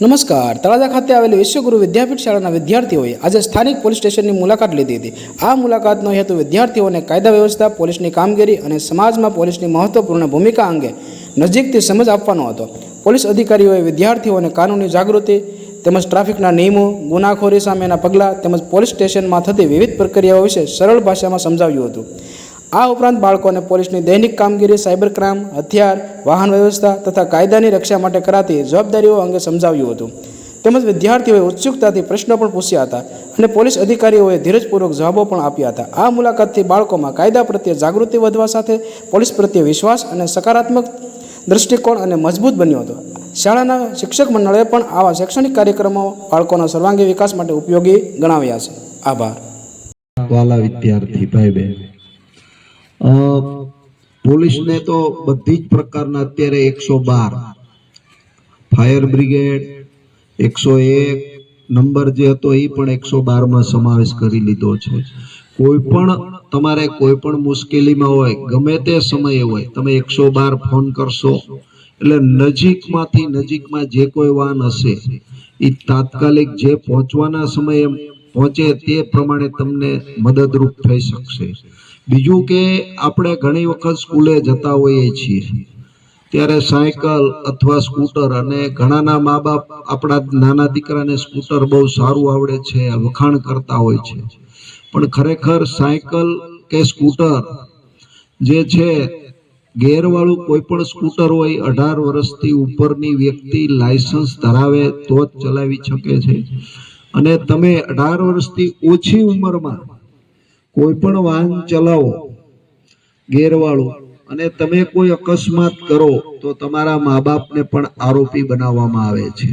નમસ્કાર. તળાજા ખાતે આવેલી વિશ્વગુરુ વિદ્યાપીઠ શાળાના વિદ્યાર્થીઓએ આજે સ્થાનિક પોલીસ સ્ટેશનની મુલાકાત લીધી હતી. આ મુલાકાતનો હેતુ વિદ્યાર્થીઓને કાયદા વ્યવસ્થા, પોલીસની કામગીરી અને સમાજમાં પોલીસની મહત્વપૂર્ણ ભૂમિકા અંગે નજીકથી સમજ આપવાનો હતો. પોલીસ અધિકારીઓએ વિદ્યાર્થીઓને કાનૂની જાગૃતિ, તેમજ ટ્રાફિકના નિયમો, ગુનાખોરી સામેના પગલાં, તેમજ પોલીસ સ્ટેશનમાં થતી વિવિધ પ્રક્રિયાઓ વિશે સરળ ભાષામાં સમજાવ્યું હતું. આ ઉપરાંત બાળકોને પોલીસની દૈનિક કામગીરી, સાયબર ક્રાઇમ, હથિયાર, વાહન વ્યવસ્થા તથા કાયદાની રક્ષા માટે કરાતી જવાબદારીઓ અંગે સમજાવ્યું હતું. તેમજ વિદ્યાર્થીઓએ ઉત્સુકતાથી પ્રશ્નો પણ પૂછ્યા હતા અને પોલીસ અધિકારીઓએ ધીરજપૂર્વક જવાબો પણ આપ્યા હતા. આ મુલાકાતથી બાળકોમાં કાયદા પ્રત્યે જાગૃતિ વધવા સાથે પોલીસ પ્રત્યે વિશ્વાસ અને સકારાત્મક દૃષ્ટિકોણ અને મજબૂત બન્યો હતો. શાળાના શિક્ષક મંડળે પણ આવા શૈક્ષણિક કાર્યક્રમો બાળકોના સર્વાંગી વિકાસ માટે ઉપયોગી ગણાવ્યા છે. આભાર. વાલા વિદ્યાર્થી ભાઈ બહેન પોલીસને તો બધી જ પ્રકારના અત્યારે એકસો બાર. ફાયર બ્રિગેડ, એકસો એક, નંબર જે હતો એ પણ એકસો બારમાં સમાવેશ કરી લીધો છે. કોઈ પણ તમારે કોઈ પણ મુશ્કેલીમાં હોય, ગમે તે સમયે હોય, તમે એકસો બાર ફોન કરશો, એટલે નજીકમાંથી નજીકમાં જે કોઈ વાહન હશે એ તાત્કાલિક જે પહોંચવાના સમયે પહોંચે તે પ્રમાણે તમને મદદરૂપ થઈ શકશે. બીજું કે આપણે ઘણી વખત સ્કૂલે જતા હોઈએ છીએ. ત્યારે સાયકલ અથવા સ્કૂટર અને ઘણાના મા બાપ આપણા નાના દીકરાને સ્કૂટર બહુ સારું આવડે છે, વખાણ કરતા હોય છે. પણ ખરેખર સાયકલ કે સ્કૂટર જે છે, ગેરવાળું કોઈ પણ સ્કૂટર હોય, અઢાર વર્ષથી ઉપરની વ્યક્તિ લાયસન્સ ધરાવે તો જ ચલાવી શકે છે. અને તમે અઢાર વર્ષથી ઓછી ઉંમરમાં કોઈ પણ વાહન ચલાવો, ગેરવાળું, અને તમે કોઈ અકસ્માત કરો, તો તમારા મા બાપને પણ આરોપી બનાવવામાં આવે છે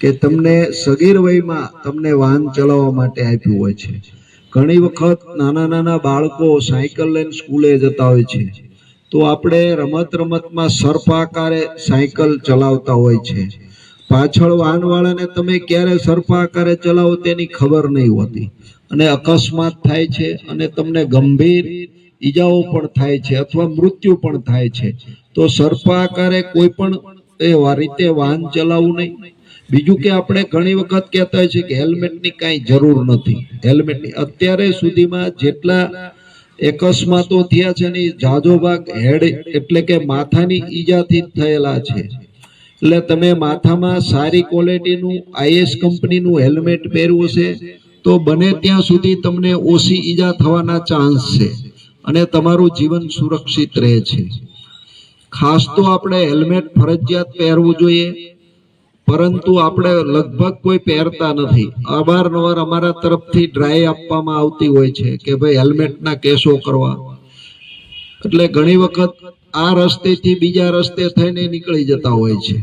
કે તમને સગીર વયમાં તમને વાહન ચલાવવા માટે આપ્યું હોય છે. ઘણી વખત નાના નાના બાળકો સાયકલ લઈને સ્કૂલે જતા હોય છે. તો આપણે રમત રમતમાં સર્પાકારે સાયકલ ચલાવતા હોય છે. પાછળ વાહનવાળાને તમે ક્યારે સર્પાકારે ચલાવો તેની ખબર નહીં હોતી. અને અકસ્માત થાય છે અને તમને ગંભીર ઈજાઓ પણ થાય છે અથવા મૃત્યુ પણ થાય છે. તો સર્પાકારે કોઈ પણ એ રીતે વાહન ચલાવવું નહીં. બીજું કે આપણે ઘણી વખત કહેતા હોય છે કે હેલ્મેટની કાંઈ જરૂર નથી. હેલ્મેટની અત્યારે સુધીમાં જેટલા અકસ્માતો થયા છે ને જાજો ભાગ હેડ એટલે કે માથાની ઈજાથી થયેલા છે. એટલે તમે માથામાં સારી ક્વોલિટીનું આઈએસ કંપનીનું હેલ્મેટ પહેરવું છે તો બને ત્યાં સુધી તમને ઓછી ઈજા થવાના ચાન્સ છે અને તમારું જીવન સુરક્ષિત રહે છે. ખાસ તો આપણે હેલ્મેટ ફરજિયાત પહેરવું જોઈએ, પરંતુ આપણે લગભગ કોઈ પહેરતા નથી. અવારનવાર અમારા તરફથી ડ્રાય આપવામાં આવતી હોય છે કે ભાઈ હેલ્મેટના કેસો કરવા. એટલે ઘણી વખત આ રસ્તેથી બીજા રસ્તે થઈને નીકળી જતા હોય છે.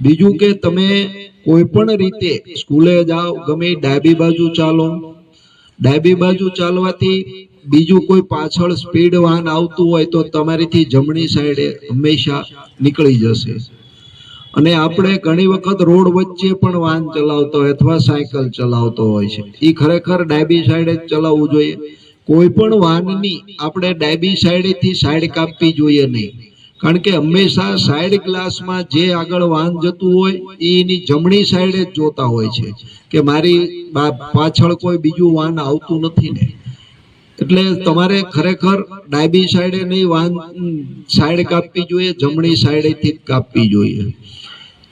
બીજું કે તમે કોઈ પણ રીતે સ્કૂલે જાઓ, ગમે ડાબી બાજુ ચાલો. ડાબી બાજુ ચાલવાથી બીજું કોઈ પાછળ સ્પીડ વાહન આવતું હોય તો તમારીથી જમણી સાઈડે હંમેશા નીકળી જશે. અને આપણે ઘણી વખત રોડ વચ્ચે પણ વાહન ચલાવતો હોય અથવા સાયકલ ચલાવતો હોય છે. એ ખરેખર ડાબી સાઈડે જ ચલાવવું જોઈએ. કોઈ પણ વાહનની આપણે ડાબી સાઈડેથી સાઈડ કાપવી જોઈએ નહીં. કારણ કે હંમેશા સાઈડ ગ્લાસમાં જે આગળ વાહન જતું હોય, એની જમણી સાઈડે જ જોતા હોય છે. કે મારી પાછળ કોઈ બીજું વાહન આવતું નથી ને. એટલે તમારે ખરેખર ડાબી સાઈડે નહીં, વાહન સાઈડ કાપવી જોઈએ, જમણી સાઈડેથી જ કાપવી જોઈએ.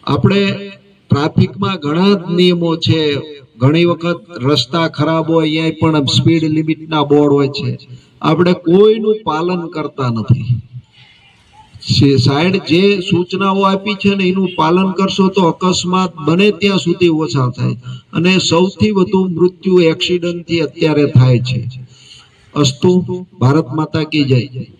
આપણે ટ્રાફિકમાં ઘણા જ નિયમો છે. ઘણી વખત રસ્તા ખરાબ હોય અહીંયા પણ સ્પીડ લિમિટના બોર્ડ હોય છે. આપણે કોઈનું પાલન કરતા નથી. સે- સાઈડ જે સૂચનાઓ આપી છે ને એનું પાલન કરશો તો અકસ્માત બને ત્યાં સુધી ઓછા થાય. અને સૌથી વધુ મૃત્યુ એક્સિડન્ટથી અત્યારે થાય છે. અસ્તુ, ભારત માતા કી જય.